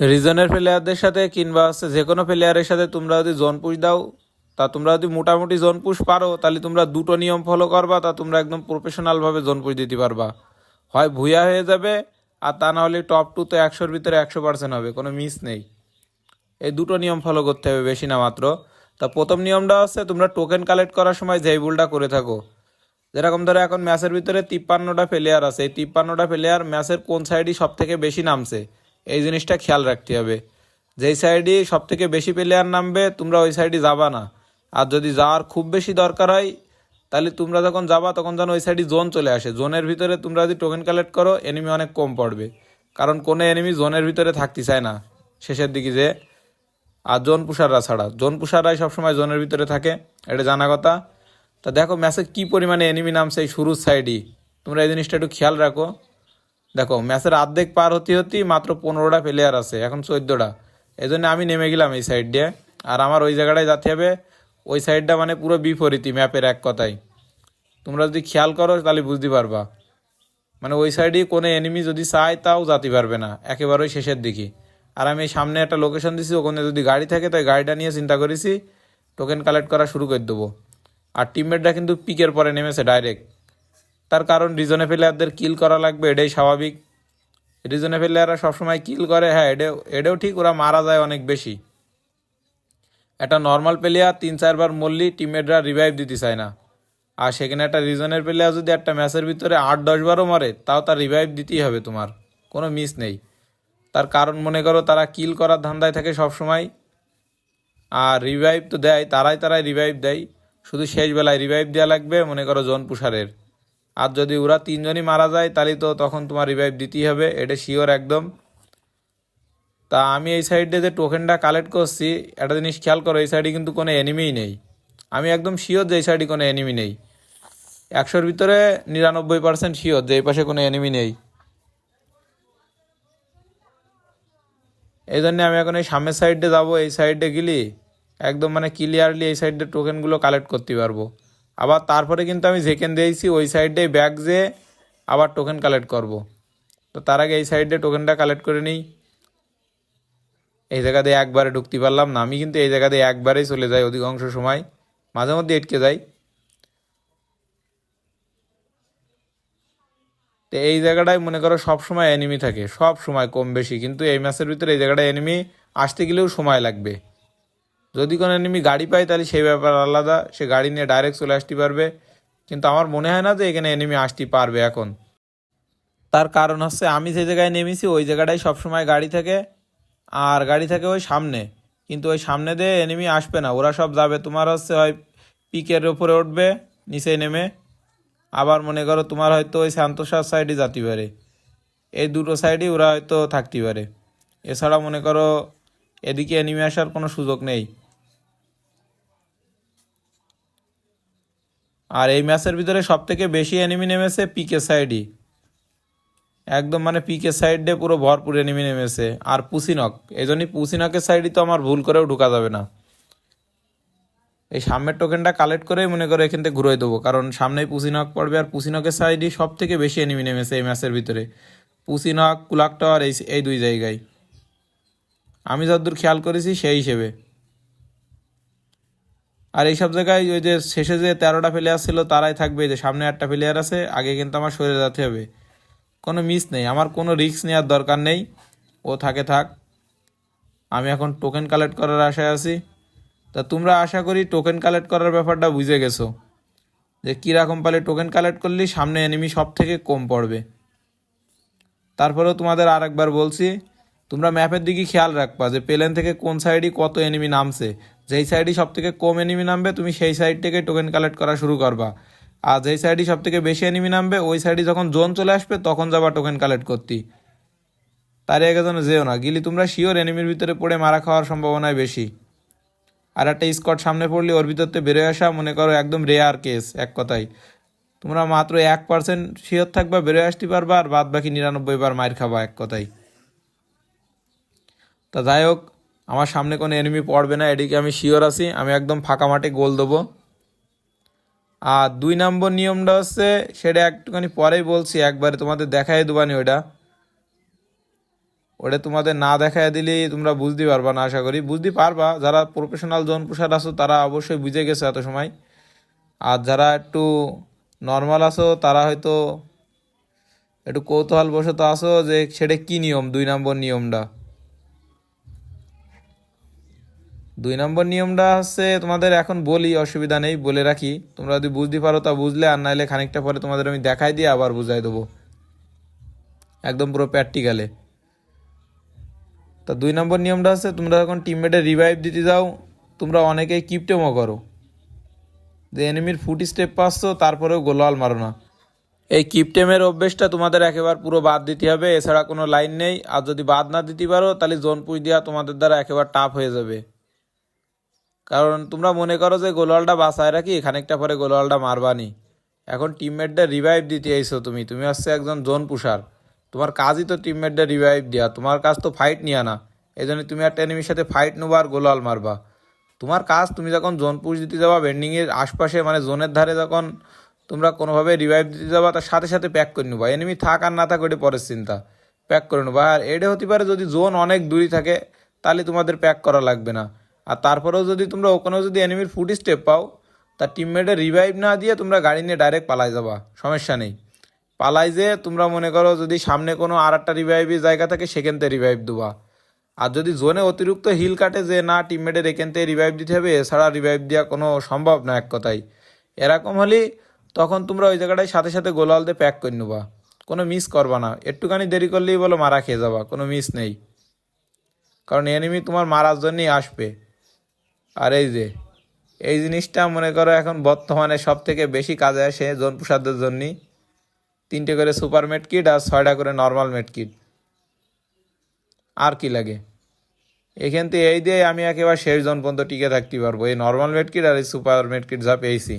রিজনের প্লেয়ারদের সাথে কিংবা হচ্ছে যে কোনো প্লেয়ারের সাথে তোমরা যদি জোন পুশ দাও, তা তোমরা যদি মোটামুটি জোন পুশ পারো, তাহলে তোমরা দুটো নিয়ম ফলো করবা, তা তোমরা একদম প্রফেশনালভাবে জোন পুশ দিতে পারবা। হয় ভুয়া হয়ে যাবে, আর তা না হলে টপ টু তো একশোর ভিতরে একশো পার্সেন্ট হবে, কোনো মিস নেই। এই দুটো নিয়ম ফলো করতে হবে বেশি না মাত্র। তা প্রথম নিয়মটা হচ্ছে তোমরা টোকেন কালেক্ট করার সময় যেই ভুলটা করে থাকো। যেরকম ধরো এখন ম্যাচের ভিতরে তিপ্পান্নটা প্লেয়ার আছে, এই তিপ্পান্নটা প্লেয়ার ম্যাচের কোন সাইডই সব থেকে বেশি নামছে? এই জিনিসটা খেয়াল রাখতে হবে। যেই সাইডই সব থেকে বেশি প্লেয়ার নামবে, তোমরা ওই সাইডে যাবা না। আর যদি যাওয়ার খুব বেশি দরকার হয়, তাহলে তোমরা যখন যাবা, তখন যেন ওই সাইডে জোন চলে আসে। জোনের ভিতরে তোমরা যদি টোকেন কালেক্ট করো এনিমি অনেক কম পড়বে। কারণ কোনো এনিমি জোনের ভিতরে থাকতে চায় না। শেষের দিকে যে, আর জোন পুষাররা ছাড়া। জোন পুষাররাই সবসময় জোনের ভিতরে থাকে, এটা জানা কথা। তা দেখো ম্যাচে কী পরিমাণে এনিমি নামছে এই শুরুর সাইডই তোমরা এই জিনিসটা একটু খেয়াল রাখো। দেখো, ম্যাচের আর্ধেক পার হতে হতেই মাত্র পনেরোটা প্লেয়ার আছে, এখন চোদ্দোটা। এই জন্য আমি নেমে গেলাম এই সাইড দিয়ে। আর আমার ওই জায়গাটায় যাতে হবে, ওই সাইডটা মানে পুরো বিপরীতই ম্যাপের এক কথায়। তোমরা যদি খেয়াল করো, তাহলে বুঝতে পারবা। মানে ওই সাইডে কোনো এনিমি যদি চায়, তাও যাতে পারবে না, একেবারেই শেষের দিকে। আর আমি সামনে একটা লোকেশন দিছি, ওখানে যদি গাড়ি থাকে, তাই গাড়িটা নিয়ে চিন্তা করেছি টোকেন কালেক্ট করা শুরু করে দেবো। আর টিমমেটরা কিন্তু পিকের পরে নেমেছে ডাইরেক্ট তার কারণ রিজনে প্লেয়ারদের কিল করা লাগবে, এটাই স্বাভাবিক। রিজনে প্লেয়াররা সবসময় কিল করে হ্যাঁ এটাও এটাও ঠিক ওরা মারা যায় অনেক বেশি। একটা নর্মাল প্লেয়ার তিন চারবার মরলি টিমমেটরা রিভাইভ দিতে চায় না। আর সেখানে একটা রিজনের প্লেয়ার যদি একটা ম্যাচের ভিতরে আট দশবারও মরে, তাও তার রিভাইভ দিতেই হবে তোমার, কোনো মিস নেই। তার কারণ মনে করো তারা কিল করার ধান্দায় থাকে সব সময় আর রিভাইভ তো দেয়, তারাই তারাই রিভাইভ দেয়। শুধু শেষ বেলায় রিভাইভ দেওয়া লাগবে, মনে করো জন পুষারের আর যদি ওরা তিনজনই মারা যায়, তাহলে তো তখন তোমার রিভাইভ দিতেই হবে, এটা শিওর একদম। তা আমি এই সাইডে যে টোকেনটা কালেক্ট করছি, একটা জিনিস খেয়াল করো, এই সাইডে কিন্তু কোনো এনিমিই নেই। আমি একদম শিওর যে এই সাইডে কোনো এনিমি নেই। একশোর ভিতরে নিরানব্বই পার্সেন্ট শিওর যে এই পাশে কোনো এনিমি নেই। এই জন্যে আমি এখন এই সামনের সাইডে যাব, এই সাইডে গেলি একদম মানে ক্লিয়ারলি এই সাইডে টোকেনগুলো কালেক্ট করতে পারব। আবার তারপরে কিন্তু আমি যেখান দিয়েছি ওই সাইডে ব্যাগ যে আবার টোকেন কালেক্ট করব। তো তার আগে এই সাইডে টোকেনটা কালেক্ট করে নিই। এই জায়গাতে একবারে ঢুকতে পারলাম না। আমি কিন্তু এই জায়গাতে একবারেই চলে যাই অধিকাংশ সময়। মাঝে মধ্যে এটকে যাই। তো এই জায়গাটায় মনে করো সব সময় এনিমি থাকে। সব সময় কম বেশি। কিন্তু এই ম্যাচের ভিতরে এই জায়গাটায় এনিমি আসতে গেলেও সময় লাগবে। যদি কোনো এনিমি গাড়ি পায়, তাহলে সেই ব্যাপার আলাদা। সে গাড়ি নিয়ে ডাইরেক্ট চলে আসতে পারবে। কিন্তু আমার মনে হয় না যে এখানে এনিমি আসতে পারবে এখন। তার কারণ হচ্ছে, আমি যে জায়গায় নেমেছি, ওই জায়গাটায় সবসময় গাড়ি থাকে। আর গাড়ি থাকে ওই সামনে। কিন্তু ওই সামনে দিয়ে এনিমি আসবে না। ওরা সব যাবে। তোমার হচ্ছে হয় পিকের উপরে উঠবে নিচে নেমে। আবার মনে করো, তোমার হয়তো ওই শান্তসার সাইডে যাতে পারে। এই দুটো সাইডেই ওরা হয়তো থাকতে পারে। এছাড়া মনে করো, এদিকে এনিমি আসার কোনো সুযোগ নেই। আর এই ম্যাচের ভিতরে সব থেকে বেশি এনিমি নেমেছে পিকে সাইডই একদম মানে পিকে সাইডে পুরো ভরপুর এনিমি নেমেছে। আর পুসিনক এই জন্যই পুসিনকের সাইডই তো আমার ভুল করেও ঢোকা যাবে না। এই সামনের টোকেনটা কালেক্ট করেই মনে করে এখান থেকে ঘুরে দেবো। কারণ সামনেই পুসিনক পড়বে আর পুসিনকের সাইডই সব থেকে বেশি এনিমি নেমেছে এই ম্যাচের ভিতরে। পুসিনক কুলাক টাওয়ার এই এই দুই জায়গায়। আমি যতদূর খেয়াল করেছি সেই হিসেবে। আর এইসব জায়গায় ওই যে শেষে যে তেরোটা প্লেয়ার ছিল, তারাই থাকবে যে সামনে একটা প্লেয়ার আছে, আগে কিন্তু আমার সরে যেতে হবে। কোনো মিস নেই, আমার কোনো রিস্ক নেওয়ার দরকার নেই, ও থাকে থাক। আমি এখন টোকেন কালেক্ট করার আশায় আছি। তা তোমরা আশা করি টোকেন কালেক্ট করার ব্যাপারটা বুঝে গেছো, যে কীরকম পালে টোকেন কালেক্ট করলে, সামনে এনিমি সব থেকে কম পড়বে। তারপরেও তোমাদের আরেকবার বলছি, তোমরা ম্যাপের দিকে খেয়াল রাখবা যে প্লেন থেকে কোন সাইডে কত এনিমি নামছে। যেই সাইডে সব থেকে কম এনিমি নামবে, তুমি সেই সাইড থেকে টোকেন কালেক্ট করা শুরু করবা। আর যেই সাইডে সব থেকে বেশি এনিমি নামবে, ওই সাইডে যখন জোন চলে আসবে, তখন যাবা টোকেন কালেক্ট করতে। তার আগে যেন যেও না। গিলি, তোমরা শিওর এনিমির ভিতরে পড়ে মারা খাওয়ার সম্ভাবনায় বেশি। আর একটা স্কট সামনে পড়লে ওর ভিতর থেকে বেরোয় আসা, মনে করো একদম রেয়ার কেস এক কথায়। তোমরা মাত্র এক পার্সেন্ট শিওর থাকবা, বেরোয় আসতে পারবা, আর বাদ বাকি নিরানব্বই বার মায়ের খাবা, এক কথায়। তা যাই হোক আমার সামনে কোনো এনিমি পড়বে না, এদিকে আমি শিওর আছি, আমি একদম ফাঁকা মাঠে গোল দেবো। আর দুই নম্বর নিয়মটা হচ্ছে, সেটা একটুখানি পরেই বলছি, একবারে তোমাদের দেখাই দেবানি ওইটা। ওটা তোমাদের না দেখায় দিলে তোমরা বুঝতে পারবা না, আশা করি। বুঝতে পারবা, যারা প্রফেশনাল জন পুষার আছো, তারা অবশ্যই বুঝে গেছে এত সময়। আর যারা একটু নর্মাল আছো, তারা হয়তো একটু কৌতূহল বশত আসো যে সেটা কি নিয়ম, দুই নম্বর নিয়মটা। দুই নম্বর নিয়মটা হচ্ছে, তোমাদের এখন বলি, অসুবিধা নেই, বলে রাখি। তোমরা যদি বুঝতে পারো তা বুঝলে, আর নাইলে খানিকটা পরে তোমাদের আমি দেখাই দিয়ে আবার বুঝাই দেবো। একদম পুরো প্র্যাকটিক্যালে তা দুই নম্বর নিয়মটা হচ্ছে, তোমরা যখন টিমমেটে রিভাইভ দিতে যাও, তোমরা অনেকেই কিপটেমো করো। যে এনিমির ফুট স্টেপ পাচ্ছ, তারপরেও গোলওয়াল মারো না। এই কিপটেমের অভ্যেসটা তোমাদের একেবারে পুরো বাদ দিতে হবে, এছাড়া কোনো লাইন নেই। আর যদি বাদ না দিতে পারো, তাহলে জোন পুঁজ দেওয়া তোমাদের দ্বারা একেবারে টাফ হয়ে যাবে। কারণ তোমরা মনে করো যে গোলওয়ালটা বাঁচায় রাখি, খানিকটা পরে গোলওয়ালটা মারবানি। এখন টিমমেটদের রিভাইভ দিতে আইছো তুমি। তুমি হচ্ছে একজন জোন পুষার তোমার কাজই তো টিমমেটদের রিভাইভ দেওয়া তোমার কাজ তো ফাইট নিয়া না। এই জন্য তুমি একটা এনিমির সাথে ফাইট নেব আর গোলওয়াল মারবা। তোমার কাজ, তুমি যখন জোন পুশ দিতে যাবা বেন্ডিংয়ের আশপাশে মানে জোনের ধারে যখন তোমরা কোনোভাবে রিভাইভ দিতে যাবা, তার সাথে সাথে প্যাক করে নেবা। এনিমি থাক আর না থাক ওটা পরের চিন্তা। প্যাক করে নেবা। আর এটা হতে পারে যদি জোন অনেক দূরই থাকে, তাহলে তোমাদের প্যাক করা লাগবে না। আর তারপরেও যদি তোমরা ওখানেও যদি এনিমির ফুট স্টেপ পাও তার টিমমেটের রিভাইভ না দিয়ে তোমরা গাড়ি নিয়ে ডাইরেক্ট পালাই যাবা, সমস্যা নেই। পালাই যে তোমরা মনে করো যদি সামনে কোনো আর একটা রিভাইভের জায়গা থাকে, সেখান থেকে রিভাইভ দেবা। আর যদি জোনে অতিরিক্ত হিল কাটে যে না টিমমেটের এখান থেকে রিভাইভ দিতে হবে, এছাড়া রিভাইভ দেওয়া কোনো সম্ভব না এক কথায়। এরকম হলে তখন তোমরা ওই জায়গাটায় সাথে সাথে গোলাল দিয়ে প্যাক করে নেবা। কোনো মিস করবা না। একটুখানি দেরি করলেই বলো মারা খেয়ে যাবা, কোনো মিস নেই। কারণ এনিমি তোমার মারার জন্যই আসবে। আর এই যে, এই জিনিসটা মনে করো এখন বর্তমানে সব থেকে বেশি কাজে আসে জোন প্রসাদের জন্যই। তিনটে করে সুপার মেড কিট আর ছয়টা করে নর্মাল মেড কিট আর কি লাগে? এখান থেকে এই দিয়ে আমি একেবারে শেষ জন পর্যন্ত টিকে থাকতে পারব। এই নর্মাল মেড কিট আর এই সুপার মেড কিট যা পেয়েছি।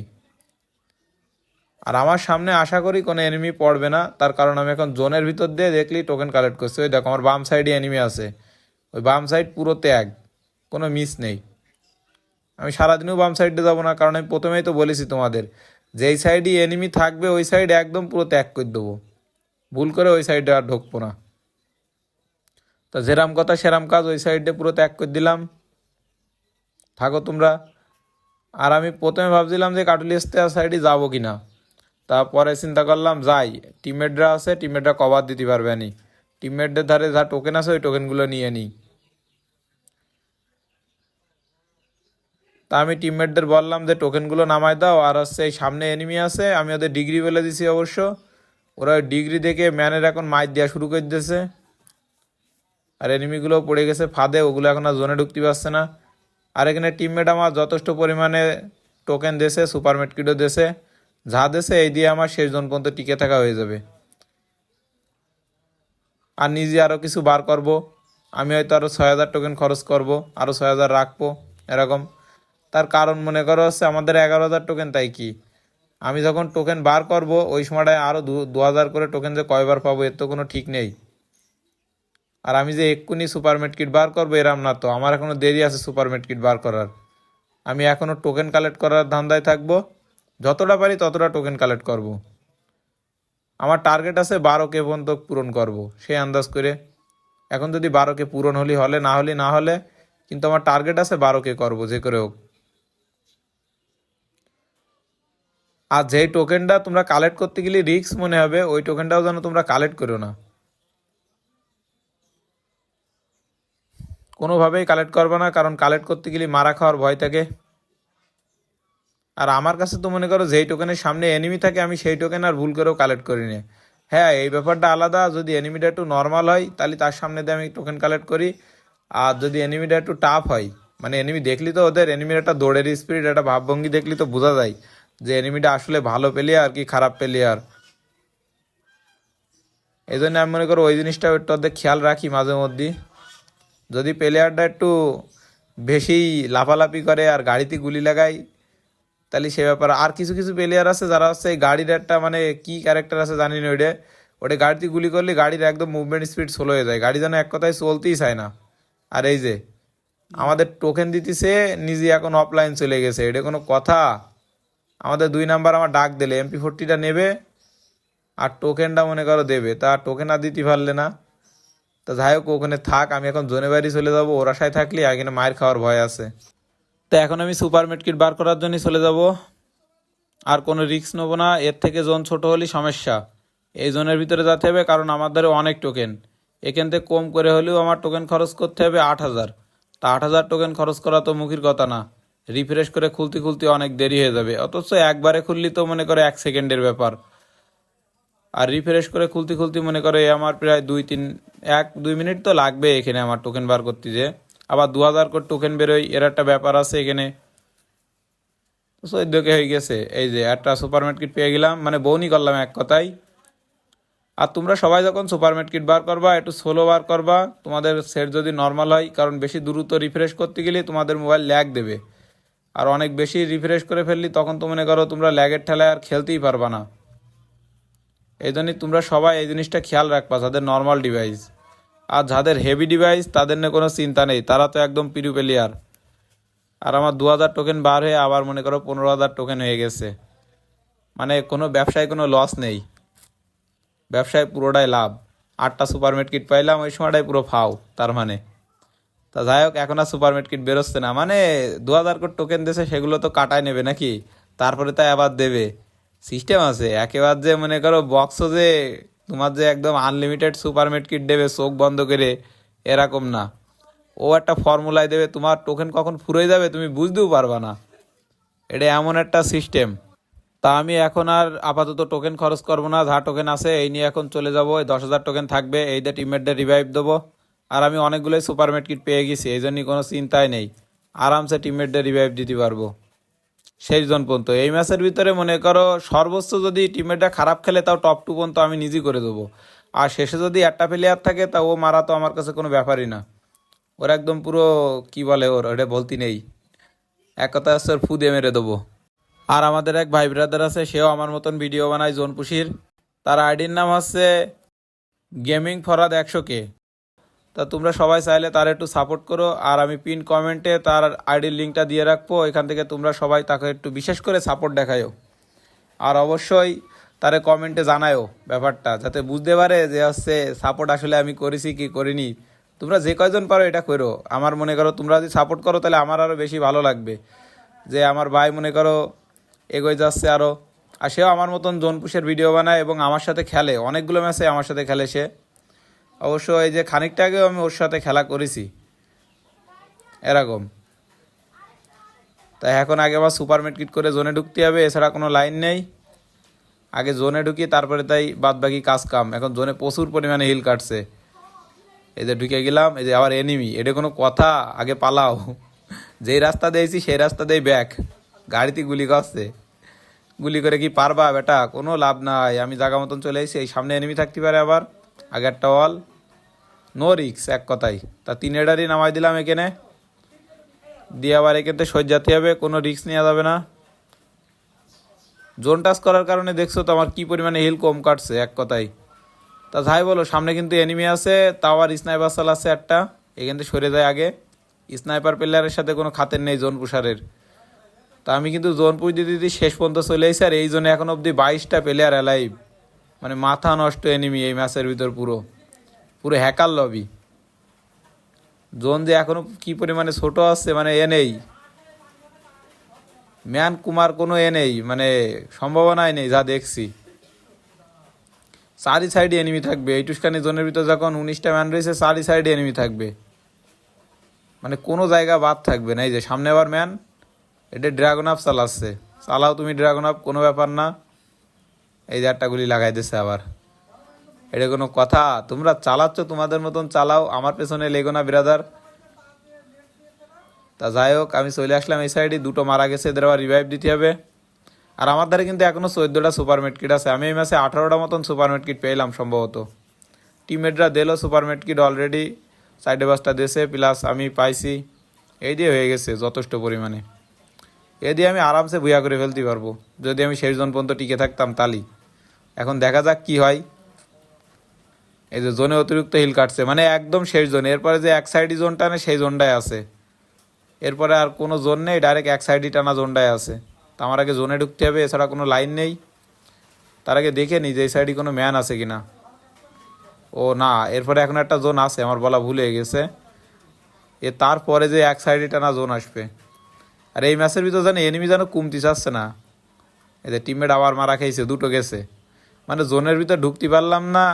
আর আমার সামনে আশা করি কোনো এনিমি পড়বে না। তার কারণ আমি এখন জোনের ভিতর দিয়ে দেখলি টোকেন কালেক্ট করছি। ওই দেখো, আমার বাম সাইডে এনিমি আছে। ওই বাম সাইড পুরো ত্যাগ। কোনো মিস নেই। আমি সারাদিনও বাম সাইডে যাব না, কারণ আমি প্রথমেই তো বলেছি তোমাদের, যেই সাইডে এনিমি থাকবে, ওই সাইড একদম পুরো ত্যাগ করে দেবো। ভুল করে ওই সাইডে আর ঢুকবো না। তা যেরাম কথা সেরাম কাজ, ওই সাইডে পুরো ত্যাগ করে দিলাম। থাকো তোমরা। আর আমি প্রথমে ভাবছিলাম যে কাটুলিয়াস্তে সাইডে যাব কি না তারপরে চিন্তা করলাম, যাই টিমমেটরা আছে টিমমেটরা কভার দিতে পারবে নি। টিমমেটদের ধারে যা টোকেন আছে, ওই টোকেনগুলো নিয়ে নিই। তা আমি টিমমেটদের বললাম যে টোকেনগুলো নামায় দাও, আর হচ্ছে এই সামনে এনিমি আছে, আমি ওদের ডিগ্রি বলে দিছি অবশ্য। ওরা ডিগ্রি দেখে ম্যানের এখন মাইর দেওয়া শুরু করে দিয়েছে আর এনিমিগুলো পড়ে গেছে ফাঁদে, ওগুলো এখন আর জোনে ঢুকতে পারছে না। আর এখানে টিমমেট আমার যথেষ্ট পরিমাণে টোকেন দেশে সুপার মেটকিটও দেশে যা দেশে এই দিয়ে আমার শেষ জন পর্যন্ত টিকে থাকা হয়ে যাবে। আর নিজে আরও কিছু বার করব। আমি হয়তো আরও ছয় হাজার টোকেন খরচ করব আরও ছয় হাজার রাখব, এরকম। তার কারণ মনে করো হচ্ছে আমাদের এগারো হাজার টোকেন তাই কি? আমি যখন টোকেন বার করব, ওই সময়টায় আরও দু হাজার করে টোকেন যে কয়বার পাবো, এর তো কোনো ঠিক নেই। আর আমি যে এক্ষুনি সুপার কিট বার করব, এরাম না তো। আমার এখনও দেরি আছে সুপার কিট বার করার। আমি এখনও টোকেন কালেক্ট করার ধান্দায় থাকব। যতটা পারি ততটা টোকেন কালেক্ট করব। আমার টার্গেট আছে বারো কে পর্যন্ত পূরণ করব, সেই আন্দাজ করে। এখন যদি বারো কে পূরণ হলি হলে, না হলে না হলে, কিন্তু আমার টার্গেট আছে বারো কে করব, যে করে হোক। আর যেই টোকেনটা তোমরা কালেক্ট করতে গেলে রিস্ক মনে হবে, ওই টোকেনটাও যেন তোমরা কালেক্ট করো না। কোনোভাবেই কালেক্ট করবে না, কারণ কালেক্ট করতে গেলে মারা খাওয়ার ভয় থাকে। আর আমার কাছে তো মনে করো যেই টোকেনের সামনে এনিমি থাকে, আমি সেই টোকেন আর ভুল করেও কালেক্ট করি না হ্যাঁ এই ব্যাপারটা আলাদা, যদি এনিমিটা একটু নর্মাল হয়, তাহলে তার সামনে দিয়ে আমি টোকেন কালেক্ট করি। আর যদি এনিমিটা একটু টাফ হয় মানে এনিমি দেখলি তো ওদের এনিমির একটা দৌড়ের স্পিড একটা ভাবভঙ্গি দেখলি তো বোঝা যায়। যে এনিমিটা আসলে ভালো প্লেয়ার কি খারাপ প্লেয়ার এই জন্য আমি মনে করো ওই জিনিসটা একটু খেয়াল রাখি মাঝে মধ্যে যদি প্লেয়ারটা একটু বেশি লাফালাফি করে আর গাড়িতে গুলি লাগায় তাহলে সে ব্যাপারে আর কিছু কিছু প্লেয়ার আছে যারা হচ্ছে গাড়ির একটা মানে কি ক্যারেক্টার আছে জানি না ওইটা। ওটা গাড়িতে গুলি করলে গাড়ির একদম মুভমেন্ট স্পিড স্লো হয়ে যায়। গাড়ি যেন এক কথায় চলতেই চায় না। আর এই যে, আমাদের টোকেন দিতেছে, নিজে এখন অফলাইন চলে গেছে। এটা কোনো কথা? আমাদের দুই নাম্বার আমার ডাক দিলে এমপি ফোরটিটা নেবে আর টোকেনটা মনে করো দেবে। তা টোকেন আর দিতে পারলে না। তো যাই হোক, ওখানে থাক, আমি এখন জোনে বাড়ি চলে যাব, ওর আশায় থাকলে এখানে মায়ের খাওয়ার ভয় আছে। তো এখন আমি সুপার মেটকিট বার করার জন্যই চলে যাব। আর কোনো রিস্ক নেব না, এর থেকে জোন ছোট হলেই সমস্যা। এই জোনের ভিতরে যেতে হবে, কারণ আমার দ্বারা অনেক টোকেন এখান থেকে কম করে হলেও আমার টোকেন খরচ করতে হবে আট হাজার। তা আট হাজার টোকেন খরচ করা তো মুখের কথা না। রিফ্রেশ করে খুলতে খুলতে অনেক দেরি হয়ে যাবে। অথচ একবারে খুললি তো মনে করে এক সেকেন্ডের ব্যাপার। আর রিফ্রেশ করে খুলতে খুলতে মনে করে আমার প্রায় দুই তিন, এক দুই মিনিট তো লাগবে এখানে আমার টোকেন বার করতে যে। আবার দু হাজার করে টোকেন বেরোয়, এর একটা ব্যাপার আছে এখানে। চোদ্দকে হয়ে গেছে, এই যে একটা সুপার মার্কেট পেয়ে গেলাম মানে বউনি করলাম এক কথাই আর তোমরা সবাই যখন সুপার মার্কেট বার করবা, একটু স্লো বার করবা, তোমাদের সেট যদি নর্মাল হয়, কারণ বেশি দ্রুত রিফ্রেশ করতে গেলে তোমাদের মোবাইল ল্যাগ দেবে। আর অনেক বেশি রিফ্রেশ করে ফেললি, তখন তো মনে করো তোমরা ল্যাগের ঠেলায় আর খেলতেই পারবা না। এই জন্যই তোমরা সবাই এই জিনিসটা খেয়াল রাখবা, যাদের নর্মাল ডিভাইস আর যাদের হেভি ডিভাইস তাদের নিয়ে কোনো চিন্তা নেই, তারা তো একদম পিরু প্লেয়ার আর আমার দু হাজার টোকেন বার হয়ে আবার মনে করো পনেরো হাজার টোকেন হয়ে গেছে। মানে কোনো ব্যবসায় কোনো লস নেই। ব্যবসায় পুরোটাই লাভ। আটটা সুপার কিট পাইলাম, ওই সময়টাই পুরো ফাও, তার মানে। তা যাই হোক, এখন আর সুপার কিট বেরোচ্ছে না। মানে দু হাজার কোটি টোকেন দেশে সেগুলো তো কাটায় নেবে নাকি? তারপরে তাই আবার দেবে। সিস্টেম আছে, একেবারে যে মনে করো বক্স যে তোমার যে একদম আনলিমিটেড সুপার কিট দেবে চোখ বন্ধ করে, এরকম না। ও একটা ফর্মুলায় দেবে, তোমার টোকেন কখন ফুরিয়ে যাবে তুমি বুঝতেও পারবা না। এটা এমন একটা সিস্টেম তা আমি এখন আর আপাতত টোকেন খরচ করব না, যা টোকেন আছে, এই নিয়ে এখন চলে যাব। দশ হাজার টোকেন থাকবে, এই দিয়ে টিমমেটদের রিভাইভ দেবো। আর আমি অনেকগুলোই সুপার কিট পেয়ে গেছি, এই জন্যই কোনো চিন্তাই নেই। আরামসে টিমমেটদের রিভাইভ দিতে পারব। শেষ জন পর্যন্ত। এই ম্যাচের ভিতরে মনে করো, সর্বোচ্চ যদি টিমমেটটা খারাপ খেলে, তাও টপ টু পর্যন্ত আমি নিজেই করে দেবো। আর শেষে যদি একটা প্লেয়ার থাকে, তা ও মারা তো আমার কাছে কোনো ব্যাপারই না। ওর একদম পুরো, কি বলে ওর, ওটা বলতি নেই। এক কথা হচ্ছে ওর ফুদে মেরে দেবো। আর আমাদের এক ভাই ব্রাদার আছে, সেও আমার মতন ভিডিও বানায় জোনপুশির তার আইডির নাম হচ্ছে গেমিং ফরাদ একশো কে তা তোমরা সবাই চাইলে তার একটু সাপোর্ট করো, আর আমি পিন কমেন্টে তার আইডির লিঙ্কটা দিয়ে রাখব, এখান থেকে তোমরা সবাই তাকে একটু বিশেষ করে সাপোর্ট দেখায়ও। আর অবশ্যই তারে কমেন্টে জানায়ও ব্যাপারটা, যাতে বুঝতে পারে যে হচ্ছে সাপোর্ট আসলে আমি করেছি কি করিনি। তোমরা যে কয়জন পারো এটা করো। আমার মনে করো তোমরা যদি সাপোর্ট করো তাহলে আমার আরও বেশি ভালো লাগবে। যে আমার ভাই মনে করো এগোয় যাচ্ছে আরও আর সেও আমার মতন জোনপুষের ভিডিও বানায় এবং আমার সাথে খেলে, অনেকগুলো ম্যাচে আমার সাথে খেলে সে। অবশ্য এই যে খানিকটা আগেও আমি ওর সাথে খেলা করেছি। এরকম। তাই এখন আগে আবার সুপার কিট করে জোনে ঢুকতে হবে, এছাড়া কোনো লাইন নেই। আগে জোনে ঢুকি, তারপরে তাই বাদ বাকি কাজ কাম। এখন জোনে প্রচুর পরিমাণে হিল কাটছে। এই যে ঢুকে গেলাম, এই যে আবার এনিমি এটা কোনো কথা, আগে পালাও। যেই রাস্তা দিয়েছি সেই রাস্তা দিয়ে ব্যাক গাড়িতে গুলি করছে। গুলি করে কি পারবা বেটা? কোনো লাভ নাই। আমি জায়গা মতন চলে এসেছি এই সামনে এনিমি থাকতে পারে আবার। আগে একটা ওয়াল নো রিক্স এক কথাই তা তিন এডারই নামাই দিলাম এখানে। দিয়ে আবার এখান থেকে সজ্জাতে হবে, কোনো রিক্স নেওয়া যাবে না। জোন টাচ করার কারণে দেখছ তো আমার কি পরিমাণে হিল কম কাটছে, এক কথাই তা যাই বলো, সামনে কিন্তু এনিমি আছে, তাও আর স্নাইপার আছে একটা। এখান থেকে সরে যায় আগে। স্নাইপার প্লেয়ারের সাথে কোনো খাতের নেই জোন পুষারের তা আমি কিন্তু জোন পুষ দিতে শেষ পর্যন্ত চলে এসেছি, আর এই জন্য এখন অবধি বাইশটা প্লেয়ার অ্যালাইভ মানে মাথা নষ্ট এনিমি এই ম্যাচের ভিতর পুরো। পুরো হ্যাকার লবি জোন যে এখনও কি পরিমাণে ছোট আছে মানে এ নেই। ম্যান কুমার কোনো এ নেই মানে সম্ভাবনাই নেই, যা দেখছি। চারি সাইডে এনিমি থাকবে। এই টুসকানি জোনের ভিতর যখন উনিশটা ম্যান রয়েছে, চারি সাইডে এনিমি থাকবে। মানে কোনো জায়গা বাদ থাকবে না, এই যে সামনে আবার ম্যান এটা ড্রাগন আপ চালাচ্ছে। চালাও তুমি ড্রাগন আপ কোনো ব্যাপার না। এই একটা গুলি লাগাই দিছে আবার। এটা কোনো কথা? তোমরা চালাচ্ছ, তোমাদের মতন চালাও। আমার পেছনে লেগো না ব্রাদার। তা যাই হোক, আমি চলে আসলাম এই সাইডে দুটো মারা গেছে, এদের আবার রিভাইভ দিতে হবে। আর আমার ধারে কিন্তু এখনও চোদ্দোটা সুপার কিট আছে। আমি এই মাসে আঠারোটা মতন সুপার কিট পেলাম সম্ভবত। টিমমেটরা দিলো সুপার কিট অলরেডি সাইডে বাসটা দেশে প্লাস আমি পাইছি। এই দিয়ে হয়ে গেছে যথেষ্ট পরিমাণে। এ দিয়ে আমি আরামসে ভুয়া করে ফেলতে পারব। যদি আমি শেষ জন পর্যন্ত টিকে থাকতাম, তালি। এখন দেখা যাক কি হয়। এই যে জোনে অতিরিক্ত হিল কাটছে মানে একদম শেষ জোন। এরপরে যে এক সাইডি জোন টানে, সেই জোনটাই আছে। এরপরে আর কোনো জোন নেই, ডাইরেক্ট এক সাইডই টানা জোনটাই আছে। তো আমার আগে জোনে ঢুকতে হবে, এছাড়া কোনো লাইন নেই। তার আগে দেখে নিই যে এই সাইডে কোনো ম্যান আছে কিনা। ও না, এরপরে এখন একটা জোন আছে, আমার বলা ভুল গেছে। এ তারপরে যে এক সাইডে টানা জোন আসবে। আর এই ম্যাচের ভিতর জানি এনিমি যেন কমতি চাচ্ছে না। এদের টিমমেট আবার মারা খেয়েছে, দুটো গেছে। মানে জোনের ভিতর ঢুকতে পারলাম না,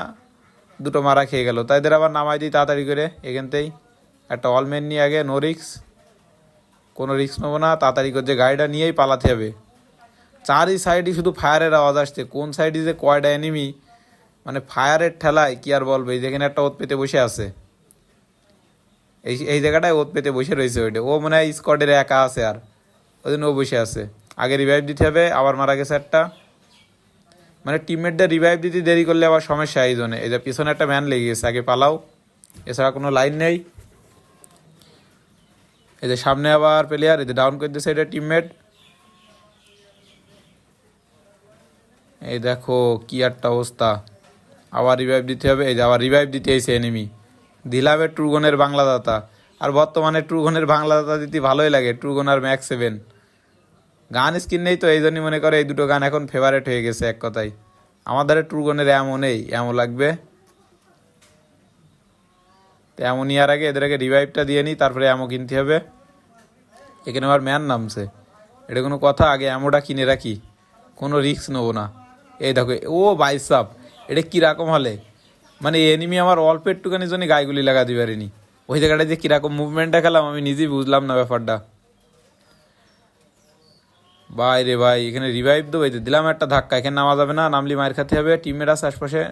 দুটো মারা খেয়ে গেল। তাই এদের আবার নামাই দিই তাড়াতাড়ি করে এখানতেই একটা অলমেন নিয়ে আগে নো রিক্স কোনো রিক্স নেব না, তাড়াতাড়ি করে যে গাড়িটা নিয়েই পালাতে হবে। চারি সাইডই শুধু ফায়ারের আওয়াজ আসছে। কোন সাইডে যে কয়টা এনিমি মানে ফায়ারের ঠেলায় কি আর বলবে? যেখানে একটা ওত পেতে বসে আছে। এই এই জায়গাটায় ওত পেতে বসে রয়েছে ওইটা। ও মনে হয় স্কোয়াডের একা আছে আর। ওই জন্য ও বসে আছে। আগে রিভাইভ দিতে হবে, আবার মারা গেছে একটা। মানে টিমমেটদের রিভাইভ দিতে দেরি করলে আবার সমস্যা, এই জন্য। এই যে পিছনে একটা ম্যান লেগে গেছে আগে পালাও। এছাড়া কোনো লাইন নেই। এই যে সামনে আবার প্লেয়ার এই যে ডাউন করে দিয়েছে এটা টিমমেট এই দেখো কি একটা অবস্থা। আবার রিভাইভ দিতে হবে, এই যে আবার রিভাইভ দিতে এসে এনিমি দিলাবে ট্রুগনের বাংলা দাতা আর বর্তমানে ট্রুগনের বাংলা দাতা দিতে ভালোই লাগে, ট্রুগন আর ম্যাক্স সেভেন গান স্কিন নেই তো, এই জন্যই মনে করে এই দুটো গান এখন ফেভারেট হয়ে গেছে এক কথায়। আমাদের ট্রুগনের এমন নেই, এমন লাগবে। তো এমন ইয়ার আগে এদের আগে রিভাইভটা দিয়ে নিই, তারপরে এমন কিনতে হবে। এখানে আবার ম্যান নামছে। এটা কোনো কথা, আগে এমনটা কিনে রাখি। কোনো রিস্ক নেব না। এই দেখো, ও বাইসাপ এটা কীরকম হলে? মানে এনিমি আমার অল্প একটুখানি জন্য গায়েগুলি লাগা দিতে পারিনি। ওই জায়গাটা যে কীরকম মুভমেন্টটা খেলাম আমি নিজেই বুঝলাম না ব্যাপারটা। ভাই রে ভাই, এখানে রিভাইভ দেবো, এই দিলাম একটা ধাক্কা, এখানে নামা যাবে না, নামলি মায়ের খাতে হবে টিমমেট আছে আশপাশে।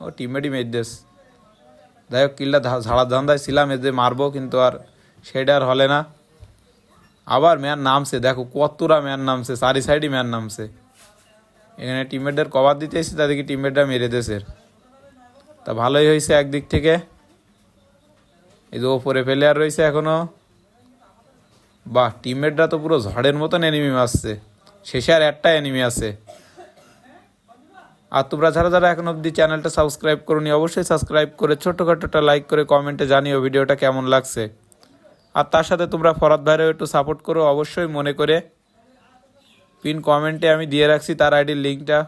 ও টিমমেটই মেট দেশ যাই হোক, কিলটা ধা- ঝাড়ার ধান্দায় ছিলাম এদের মারবো, কিন্তু আর সেটা আর হলে না। আবার ম্যান নামছে, দেখো কতটা ম্যান নামছে, চারি সাইডই ম্যান নামছে। এখানে টিমমেটদের কভার দিতে এসেছি, তাদেরকে টিমমেটরা মেরে দেশের তা ভালোই হয়েছে একদিক থেকে। এই যে ওপরে ফেলে আর রয়েছে এখনও। বাহ টিমমেটরা তো পুরো ঝড়ের মতন এনিমি মারছে। শেষে আর একটা এনিমি আছে। আর তোমরা যারা যারা এখন অবধি চ্যানেলটা সাবস্ক্রাইব করনি, অবশ্যই সাবস্ক্রাইব করে ছোট্টখাটো একটা লাইক করে কমেন্টে জানিও ভিডিওটা কেমন লাগছে। আর তার সাথে তোমরা ফরাদ ভাইরেও একটু সাপোর্ট করো, অবশ্যই মনে করে। পিন কমেন্টে আমি দিয়ে রাখছি, তার আইডির লিঙ্কটা